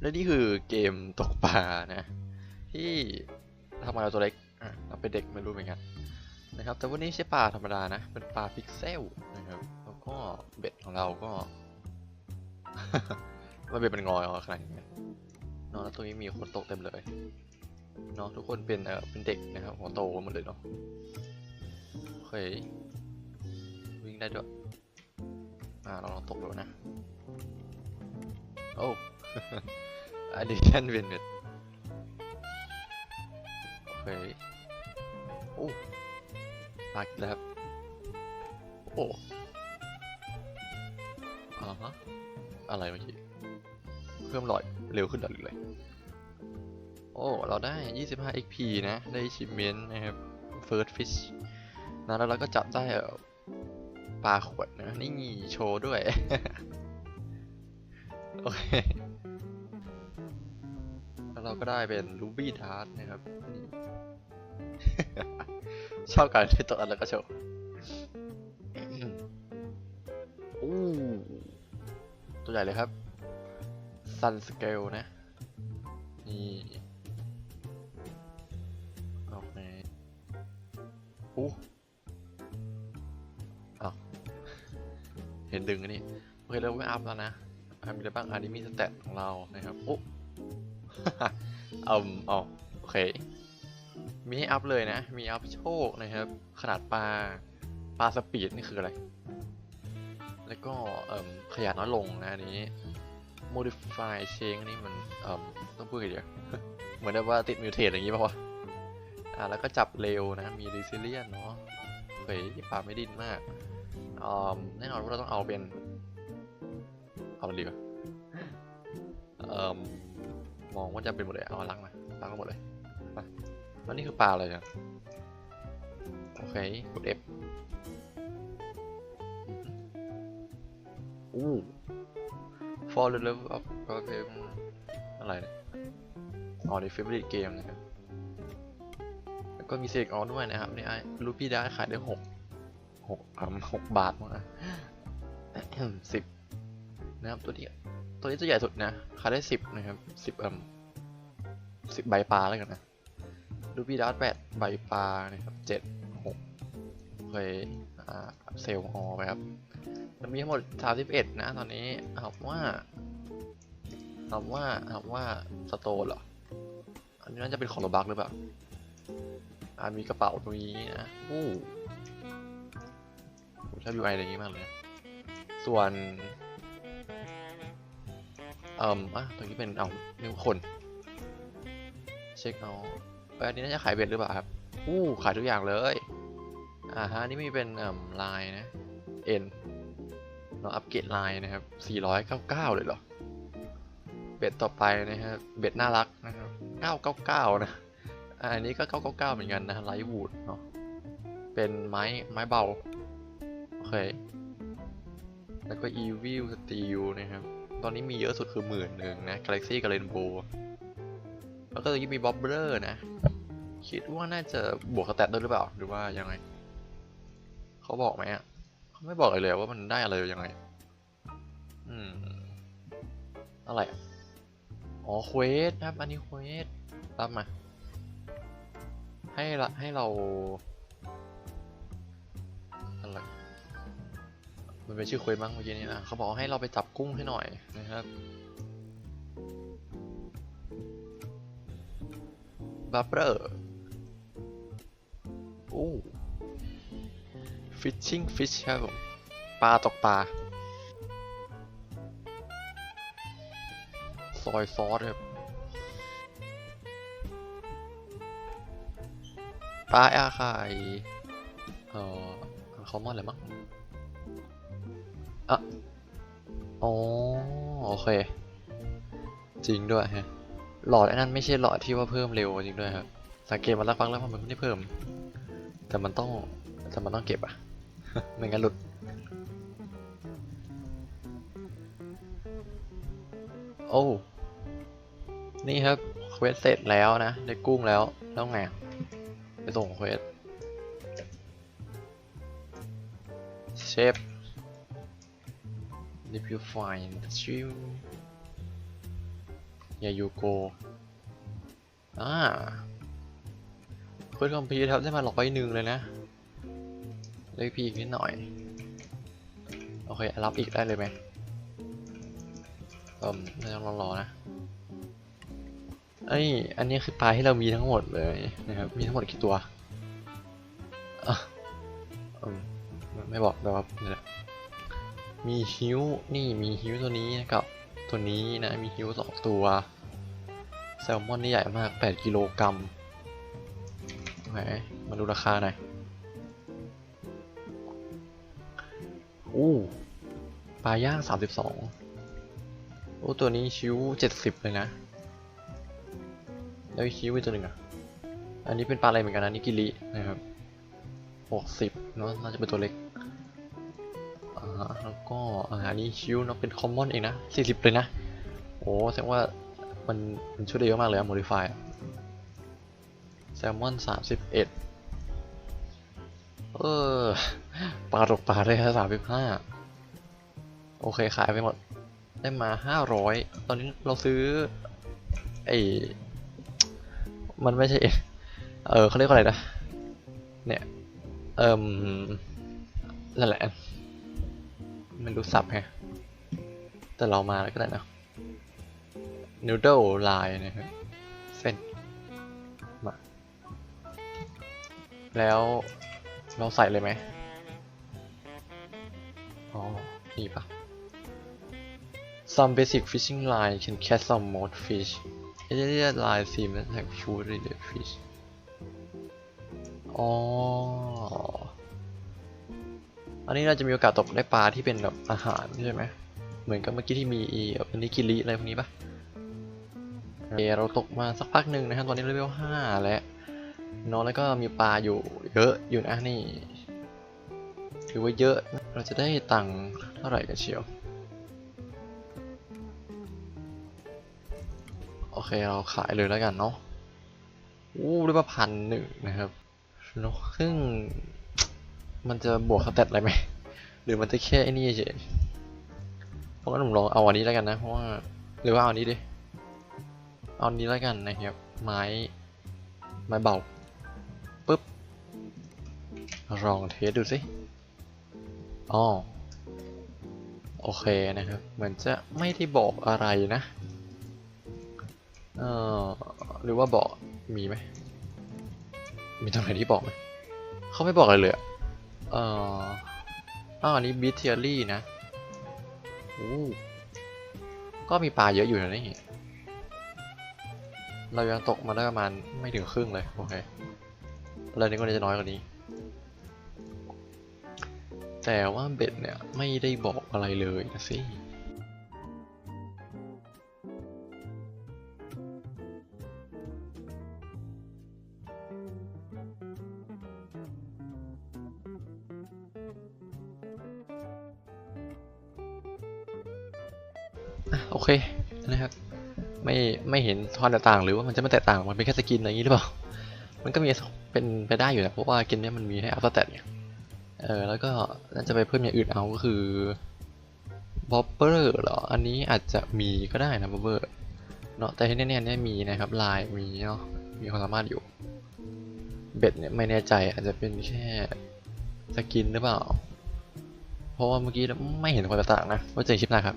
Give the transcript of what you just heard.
และนี่คือเกมตกปลานะ ที่ทำมาเราตัวเล็กเราเป็นเด็กไม่รู้เหมือนกันนะครับ แต่วันนี้ไม่ใช่ปลาธรรมดานะ เป็นปลาพิกเซลนะครับ แล้วก็เบ็ดของเราก็มันเป็นเป็นงอยอขนาดนี้นะเนาะแล้วตรงนี้มีคนตกเต็มเลยเนาะทุกคนเป็นเออเป็นเด็กนะครับหัวโตกันหมดเลยเนาะโอเควิ่งได้ด้วยอ่าเราลองตกดูนะโอ้ addition w i n โอเคโอ้ลากแล้วครับโอ้อ่าฮะอะไรเมื่อกี้เพิ่มหลอดเร็วขึ้นหรอหรืออะไรโอ้ เราได้ 25 XP นะ ได้ achievement นะครับ first fish นะแล้วเราก็จับได้เออปลาขวดนะ นี่โชว์ด้วย โอเค เราก็ได้เป็น Ruby Dart นะครับนี่ชอบการที่ตัวอันแล้วก็โชว์อู้ตัวใหญ่เลยครับ Sun Scale นะ นี่โอเคอู้อ้าวเห็นดึงอันนี้โอเคเราไม่อัพแล้วนะอะมีอะไรบ้างอันนี้มีสเตตของเรานะครับโอ้ อมอ๋อโอเค มีอัพเลยนะ มีอัพโชคนะครับ ขนาดปลา ปลาสปีดนี่คืออะไร แล้วก็เอ่มขยะน้อยลงนะอันนี้ modify change นี่มันเอ่มต้องพูดไงเดียวเหมือนแบบว่าติดมิวเทสอย่างนี้ป่าวะอ่าแล้วก็จับเร็วนะ มี resilient เนาะเฮ้ยปลาไม่ดิ้นมากอมแน่นอนว่าเราต้องเอาเป็น เอาดีกว่าเอ่ มมองว่าจะเป็นหมดเลยเอาล้างมาล้างมาหมดเลยมาแล้วนี่คือปลาอะไรเนี่ยโอเคกด F อู้ for the love of problem อะไรเนี่ยอ๋อใน favorite game นะครับแล้วก็มีเซกออนด้วยนะครับนี่ไอ้รูปี้ได้ขายได้หกหกอ่าหกบาทมั้งนะสิบนะครับตัวนี้ ตัวนี้ตัวใหญ่สุดนะขายได้สิบนะครับสิบอ่าสิบใบปลาแล้วกันนะรูปี้ดัสแปดใบปลานะครับเจ็ดหกเคอ่าเซลล์ฮอลไปครับมันมีทั้งหมดสามสิบเอ็ดนะตอนนี้เอาว่าเอาว่าเอาว่าสโตนเหรอ อันนี้น่าจะเป็นของโรบักหรือเปล่าอ่ามีกระเป๋าตรงนี้นะอู้ผมชอบ UI อะไรอย่างงี้มากเลย ส่วน เอ่มอะตรงนี้เป็นเอานิ้วคน เช็คเอาเอ้ยอันนี้น่าจะขายเบ็ดหรือเปล่าครับ อู้ขายทุกอย่างเลย อ่าฮะนี่มีเป็นเอ่มลายนะ N เราอัปเกรดลายนะครับ 499 เลยเหรอ เบ็ดต่อไปนะครับเบ็ดน่ารักนะครับ 999 นะอะอันนี้ก็ 999 เหมือนกันนะไลท์วูดเนาะ เป็นไม้ไม้เบา โอเค แล้วก็ Evil Steel นะครับ ตอนนี้มีเยอะสุดคือหมื่นหนึ่งนะ Galaxy กับ Rainbow แล้วก็ตรงนี้มี Bobbler นะ คิดว่าน่าจะบวกสแตทด้วยหรือเปล่า หรือว่ายังไง เขาบอกไหมอะเขาไม่บอกเลยว่ามันได้อะไรยังไง อืม อะไรอะอ๋อเควสครับ อันนี้เควสรับมา ให้ละให้เราอะไร มันเป็นชื่อเควสมั้งเมื่อกี้นี้นะเขาบอกให้เราไปจับกุ้งให้หน่อยนะครับบับเบอร์โอ้ fishing fish ครับผมปลาตกปลาซอยซอสครับปลาอาคายเอ่อคอมมอนอะไรมั้ง อะอ๋อโอเค จริงด้วยฮะ หลอดไอ้นั่นไม่ใช่หลอดที่ว่าเพิ่มเร็วจริงด้วยครับ สังเกตมาแล้วฟังแล้วมันไม่ได้เพิ่ม แต่มันต้อง แต่มันต้องเก็บอะไม่งั้นหลุดโอ้ นี่ครับ เควสเสร็จแล้วนะ ได้กุ้งแล้ว แล้วไง ไปส่งเควส เชฟ if you find the stream ยายูโกอ่าเพื่อนคอมพิวครับได้มาร้อยหนึ่งเลยนะเลขพีอีกนิดหน่อย โอเค รับอีกได้เลยไหมเอ่มไม่ต้องรอๆนะไอ้ยอันนี้คือปลาที่เรามีทั้งหมดเลยนะครับ มีทั้งหมดกี่ตัวอะอืมไม่ไม่บอกแต่ว่านี่แหละ มีฮิวนี่มีฮิวตัวนี้กับตัวนี้นะมีฮิวสองตัว แซลมอนนี่ใหญ่มาก 8 กิโลกรัมไหนมาดูราคาหน่อยอู้ปลาย่าง 32 โอ้ตัวนี้ชิว70 เลยนะ แล้วอีกชิวอีกตัวหนึ่งอะ อันนี้เป็นปลาอะไรเหมือนกันนะนิกิรินะครับ 60เนอะน่าจะเป็นตัวเล็ก แล้วก็อันนี้ชิวเนอะเป็นคอมมอนเองนะ 40 เลยนะ โอ้แสดงว่ามันมันช่วยได้เยอะมากเลยอะโมดิฟายแซลมอน 31 เออปลาตกปลาได้แค่สามสิบห้าโอเค ขายไปหมด ได้มาห้าร้อยตอนนี้เราซื้อ ไอมันไม่ใช่ เออเขาเรียกว่าอะไรนะ เนี่ย เอิมนั่นแหละ ไมันรู้สับไงแต่เรามาแล้วก็ได้นะ noodle line นะครับเส้นมาแล้วเราใส่เลยไหมอ๋อ นี่ปะ Some basic fishing line can catch some more fish. Area line seem like food related fish. อ๋อ อันนี้เราจะมีโอกาสตกได้ปลาที่เป็นแบบอาหารใช่ไหมเหมือนกับเมื่อกี้ที่มีอันนี้กิริอะไรพวกนี้ปะโอเคเราตกมาสักพักหนึ่งนะครับตอนนี้เลเวลห้าแล้วเนอะแล้วก็มีปลาอยู่เยอะอยู่นะนี่ถือว่าเยอะเราจะได้ตังค์เท่าไหร่กันเชียวโอเคเราขายเลยแล้วกันเนาะอู้ได้มาพันหนึ่งนะครับเนอะซึ่ง มันจะบวกสเตตอะไรไหม หรือมันจะแค่ไอ้นี่เฉยเพราะงั้นผมลองเอาอันนี้แล้วกันนะ เพราะว่า หรือว่าเอาอันนี้ดิ เอาอันนี้แล้วกันนะครับ ไม้ ไม้เบาปึ๊บ ลองเทสดูสิอ๋อโอเคนะครับ เหมือนจะไม่ได้บอกอะไรนะ เออหรือว่าบอกมีไหม มีตรงไหนที่บอกไหม เขาไม่บอกอะไรเลยอะ เอออ้าวอันนี้บิทเทียรี่นะโอ้ก็มีปลาเยอะอยู่นะนี่ เรายังตกมาได้ประมาณไม่ถึงครึ่งเลย โอเคแล้วนี้ก็จะน้อยกว่านี้ แต่ว่าเบ็ดเนี่ย ไม่ได้บอกอะไรเลยนะสิ อะโอเคนะครับ ไม่ไม่เห็นความแตกต่างหรือว่ามันจะไม่แตกต่างมันเป็นแค่สกินอะไรอย่างนี้หรือเปล่า มันก็มีเป็นไปได้อยู่นะเพราะว่าเกมเนี้ยมันมีให้อัพสเตตไงเออแล้วก็น่าจะไปเพิ่มอย่างอื่นเอาก็คือบอบเบอร์เหรอ อันนี้อาจจะมีก็ได้นะบอบเบอร์เนาะแต่ที่แน่ๆเนี่ยมีนะครับลายมีเนาะมีความสามารถอยู่ เบ็ดเนี่ยไม่แน่ใจอาจจะเป็นแค่สกินหรือเปล่า เพราะว่าเมื่อกี้ไม่เห็นความแตกต่างนะว่าเจอคลิปหน้าครับ